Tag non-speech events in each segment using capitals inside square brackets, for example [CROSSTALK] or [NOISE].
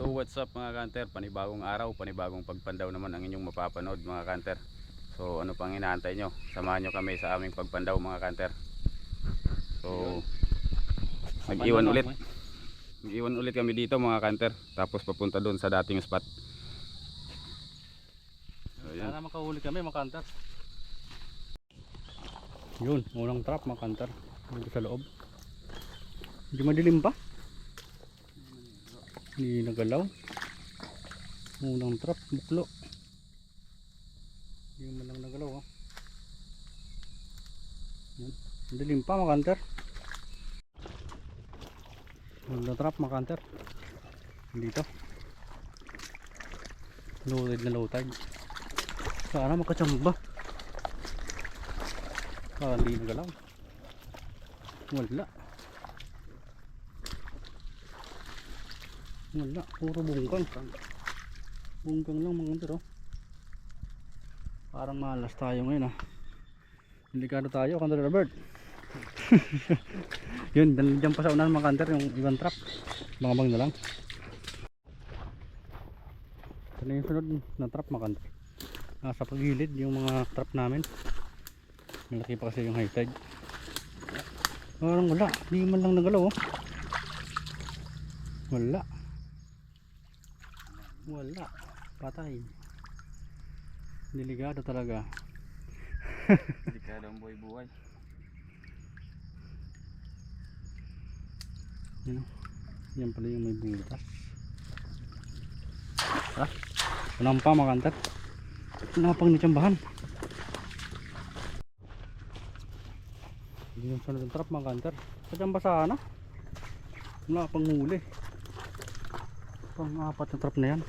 So what's up mga kanter, panibagong araw, panibagong pagpandaw naman ang inyong mapapanood mga kanter So ano pang inaantay nyo, samahan nyo kami sa aming pagpandaw mga kanter So mag-iwan ulit Mag-iwan ulit kami dito mga kanter Tapos papunta doon sa dating spot So Sana makahuli kami mga kanter. Yun, unang trap mga kanter. Dito sa loob. Hindi madilim pa. Hindi nagalaw. Unang trap, buklo. Hindi man lang nagalaw. Yan. Madilim pa mga kanter. Unang trap mga kanter. Dito. Low tide na low tide. Sana makachamba. Ah, hindi nagalaw. Wala. Wala, puro bungkang. Bungkang lang mga kanter oh. Parang malas tayo ngayon ah. Delikado tayo, kanter Robert. [LAUGHS] Yun, dyan pa sa unahan mga kanter yung ibang trap. Mga bang na lang. Ito na yung sunod na trap mga kanter nasa pagilid yung mga trap namin malaki pa kasi yung high tide parang wala hindi man lang nagalaw oh. wala wala. Patay. Delikado talaga. [LAUGHS] Delikado ang buhay buhay. Yan, yan pala yung may butas. Ah unang pa makantat. Wala pang natsambahan hindi yung sunod ng trap mga kanter sadyang basa na wala pang huli. Pang apat na trap na yan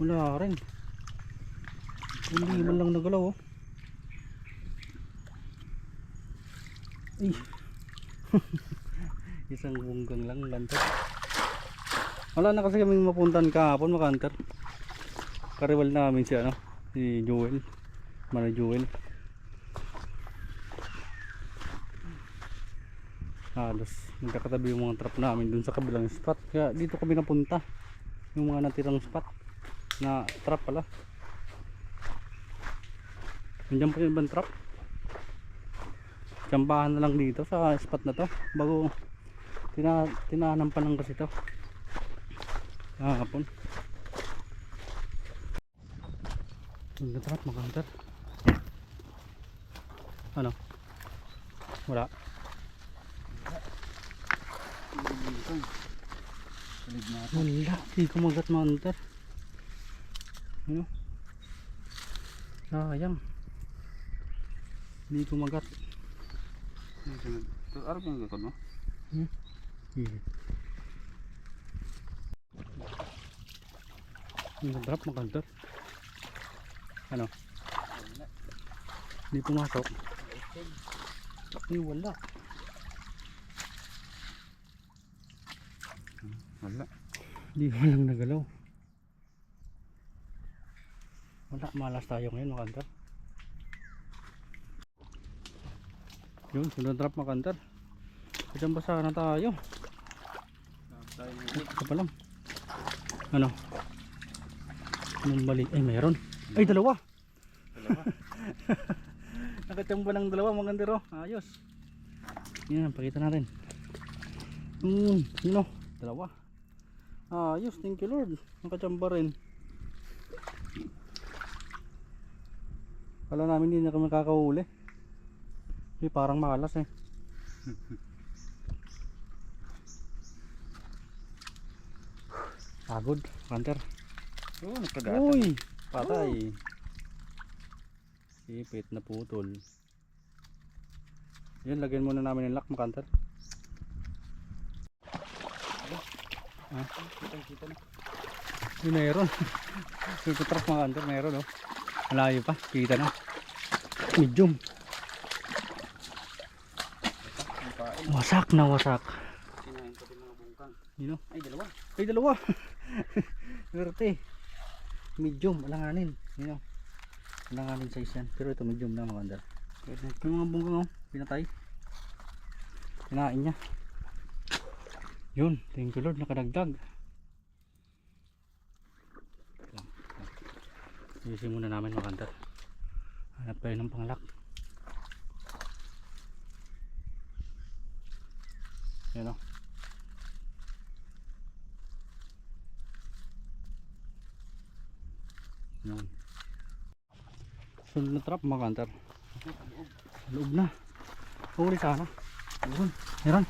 wala rin. Hindi man lang nagalaw oh. Ay. [LAUGHS] Isang bunggang lang kanter wala na kasi kaming mapuntan kahapon mga kanter kariwal namin si ano si Joel. Mana Joel. Halos nagkakatabi yung mga trap namin dun sa kabilang spot. Kaya dito kami napunta. Yung mga natirang spot na trap pala nandiyan pa yung ibang trap tsambahan na lang dito sa spot na to bago tina tinahanam pa lang kasi to kahapon Nagtatrap mga hunter. Ano? Wala. Wala. Di kumagat mga hunter. Ano? Sayang. Di kumagat. Ito araw yung gakod mo? Iya. Nagtatrap mga hunter. Ano? Hindi pumasok. Ay, wala. Wala Hindi mo lang nagalaw. Wala, malas tayo ngayon mga kantar. Yun, sunod trap mga kantar. Diyan basa na tayo. Ito pa lang. Ano? Anong mali? Ay, mayroon. Ay, dalawa. [LAUGHS] Dalawa Nakachamba ng dalawa mga kantar oh. Ayos. Yan, pakita natin. Hmm, yun oh. Dalawa. Ayos, thank you Lord. Nakachamba rin. Kala namin hindi na kami kakahuli. Eh, parang malas eh. Pagod, hunter. Oo, nagkagatan Uy, patay. Sipit na putol. Yan, lagyan muna namin ng lock, makanter. Ah, Kita na yun meron. [LAUGHS] Super truck makanter, meron oh. Malayo pa, kita na. Medium. Wasak na wasak. Yun oh. Ay dalawa Ay, dalawa. [LAUGHS] Swerte. Medium, alanganin. Yun o. Alanganin size yan. Pero ito medium na mga. Ito yung mga bungkang o. Pinatay. Kinain niya. Yun. Thank you Lord. Nakadagdag. Ayusin muna namin mga kanter. Hanap tayo ng pangalak. Yan o. Yan. Sunod na trap mga kanter. Loob na. Huli sana. Meron. Meron.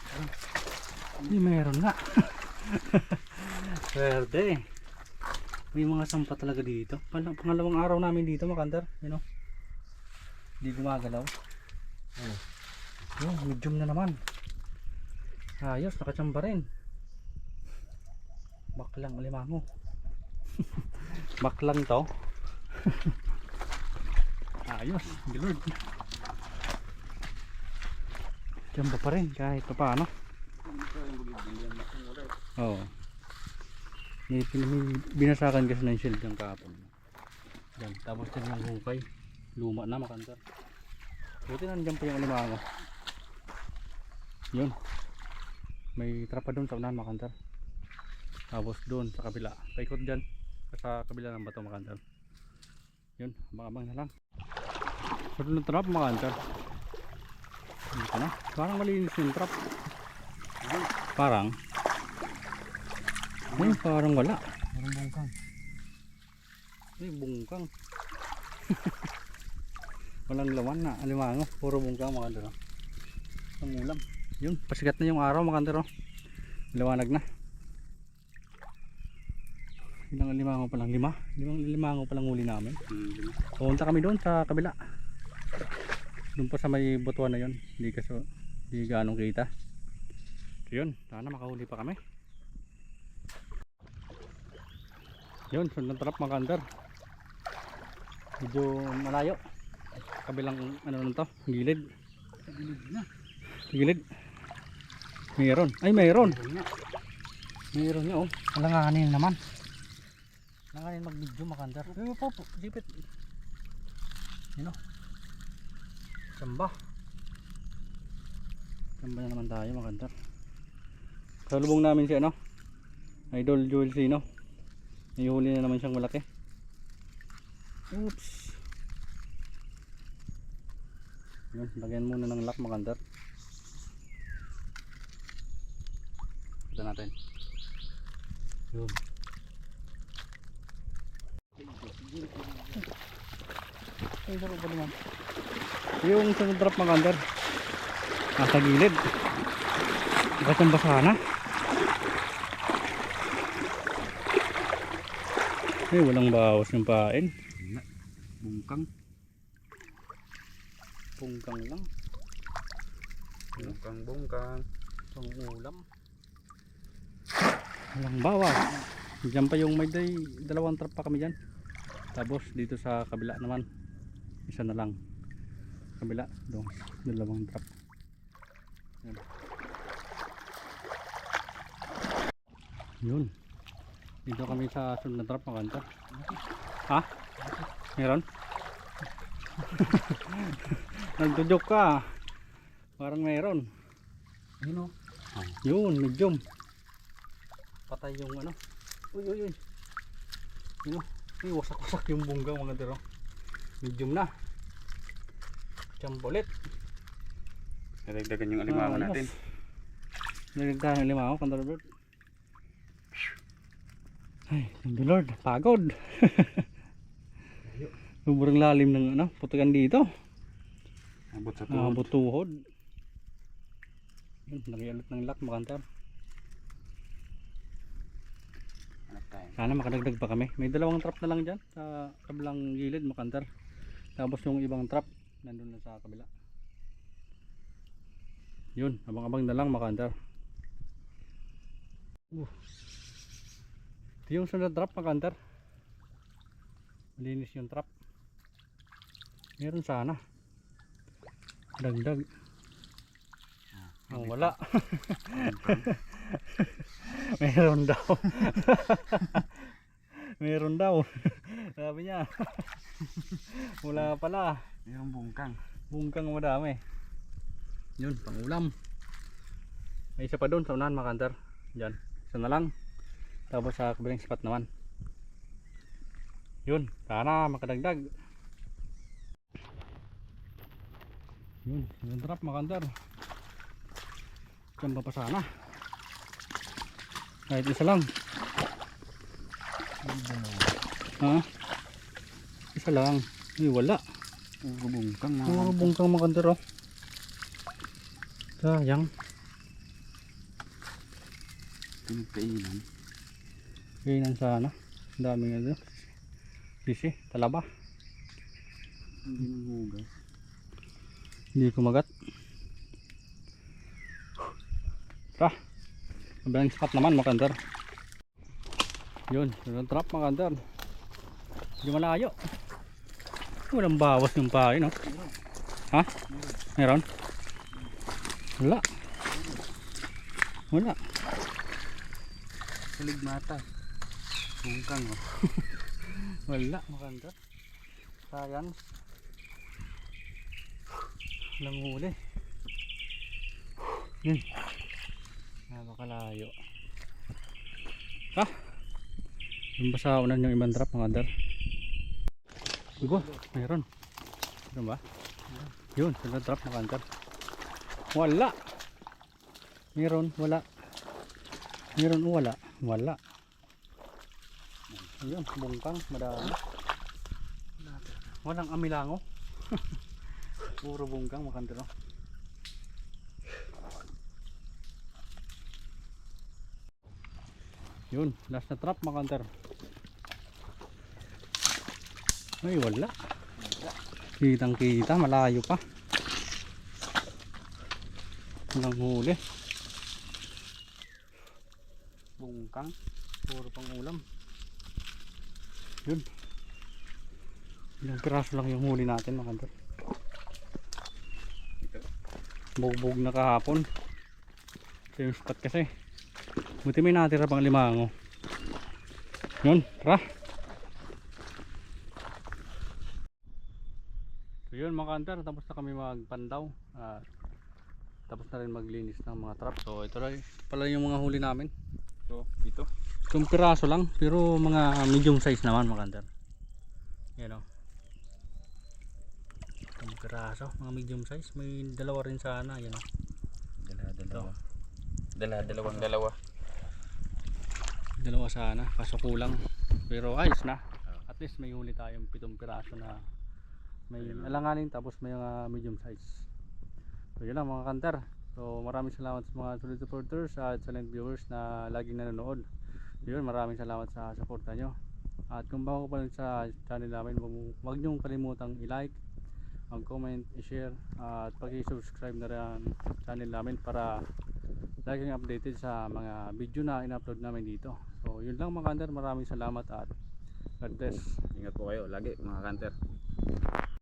Hindi meron nga. [LAUGHS] Swerte. May mga sampa talaga dito. Pang pangalawang araw namin dito mga kanter. You know? Hindi gumagalaw. Oh. Yun, medium na naman. Ayos, nakachamba rin. Baklang alimango. [LAUGHS] Baklang to. [LAUGHS] Ayos, gilord. Chamba pa rin kahit pa paano. Oo. May pinami- binasakan kasi ng shield yung kahapon. Yan, tapos din yung hukay. Luma na makanta. Buti nandiyan pa yung alimango. Yun. May trapa doon sa unahan makantar. Tapos doon sa kabila. Paikot dyan. Sa kabila ng bato makantar. Yun, abang-abang na lang. Sa doon ng trap makantar. Dito na. Parang malinis yung trap. Parang. Ay, parang wala. Parang bungkang. Ay, bungkang. [LAUGHS] Walang laman na. Alimango. Puro bungkang mga kandero. Ang ulam. Yun. Pasikat na yung araw mga kandero. Liwanag na. Ilang alimango pa lang? Lima? Limang limango pa lang huli namin. Pumunta kami doon sa kabila. Doon pa sa may butuan na yun. Hindi kasi hindi ganong kita. So yun, sana makahuli pa kami. Yun, sunod trap mga kandar. Medyo malayo. Kabilang ano na to, gilid. Gilid na. Gilid. Mayroon. Ay, mayroon. Mayroon nga oh. Alanganin naman. Alanganin mag-video makandar. Ay, po, po. Dipit. Yun oh. Samba. Samba na naman tayo makandar. Salubong namin si ano. Idol Joel Sino. May huli na naman siyang malaki. Oops. Yun, lagyan muna ng lock makandar. Ito natin. Yun. Ay, sarap pa naman. Yung sunod drop mga under. Nasa gilid. Basang basa na. Ay, walang bawas ng pain. Bungkang. Pungkang lang. Bungkang bungkang. Pang ulam. Walang bawas. Diyan pa yung may day, dalawang trap pa kami dyan. Tapos dito sa kabila naman, isa na lang. Kabila, doon, dalawang trap. Yan. Yun. Dito kami sa sunod na trap mga kanta. Ha? Meron? [LAUGHS] Nagtudyok ka. Parang meron. Yun o. Yun, medium. Patay yung ano. Uy, uy, uy. Yun, oh. uy, wasak-wasak yung bunggang mga dero. Medium na. Ulit. Nadagdagan yung alimango Ah, natin. Nagagdahan ng lima ako, Kandor Lord. Ay, thank you Lord. Pagod. [LAUGHS] Sobrang lalim ng ano, putukan dito. Abot sa tuhod. butuhod. Yun, Nagialot ng lock, makantar. Sana makadagdag pa kami. May dalawang trap na lang dyan sa kabilang gilid, makantar. Tapos yung ibang trap, nandun na sa kabila. Yun, abang-abang na lang makantar. Uh. Yung sunod trap makantar. Malinis yung trap. Meron sana. Dagdag. Oh, wala. [LAUGHS] Meron daw. [LAUGHS] Meron daw. [LAUGHS] Sabi niya. Wala pala. Mayroong bungkang. Bungkang madami. Yun, pangulam. May isa pa doon sa unahan makantar. Diyan. Isa na lang. Tapos sa kabilang spot naman. Yun, sana makadagdag. Yun, yung drop mga kanter. Diyan pa sana. Kahit isa lang. Ha? Isa lang. Ay, wala. Puro bungkang Puro bungkang mga kanter oh. Sayang. pinagkainan. Kainan sana. Ang daming ano. Sisi, talaba. Hindi nang hugas. Hindi kumagat. Tara. Mabilang spot naman mga kanter. Yun, yung trap mga kanter. Hindi malayo. Walang bawas yung pahay no. Ha? Meron? Wala. Wala. Salig mata. Bungkang oh. [LAUGHS] Wala kanter. Sayang. Walang huli. Yun. Napakalayo. Ah! Yung basaunan yung ibang trap mga kanter. Igo, mayroon. Meron ba? Yun, yung trap mga kanter. Wala! Meron, wala. Meron, wala. Wala. Ayun, bungkang, madami. Walang amilango. [LAUGHS] Puro bungkang makantero. Yun, last na trap makanter. Ay, wala. Kitang kita, malayo pa. Walang huli. Bungkang, puro pang ulam. Yun. Ilang piraso lang yung huli natin mga kantor. Bugbog na kahapon. Same spot kasi. Buti may natira pang limango. Yun, tara. So yun mga kantor, tapos na kami magpandaw. At tapos na rin maglinis ng mga trap. So ito, rin- pala yung mga huli namin. So, dito. Itong piraso lang, pero mga medium size naman mga kanter. Yan o. Itong piraso, mga medium size. May dalawa rin sana. Yan o. Dala, dalawa. Dala, dalawang dalawa. Dalawa sana, kaso kulang. Pero ayos na. At least may huli tayong pitong piraso na may alanganin tapos may mga medium size. So yun lang mga kanter. So maraming salamat sa mga solid supporters at silent viewers na laging nanonood. Yun, maraming salamat sa suporta nyo. At kung bago pa rin sa channel namin, wag, wag nyo kalimutang i-like, mag-comment, i-share, at pag-subscribe na rin sa channel namin para laging updated sa mga video na in-upload namin dito. So yun lang mga kanter, maraming salamat at God bless. Ingat po kayo lagi mga kanter.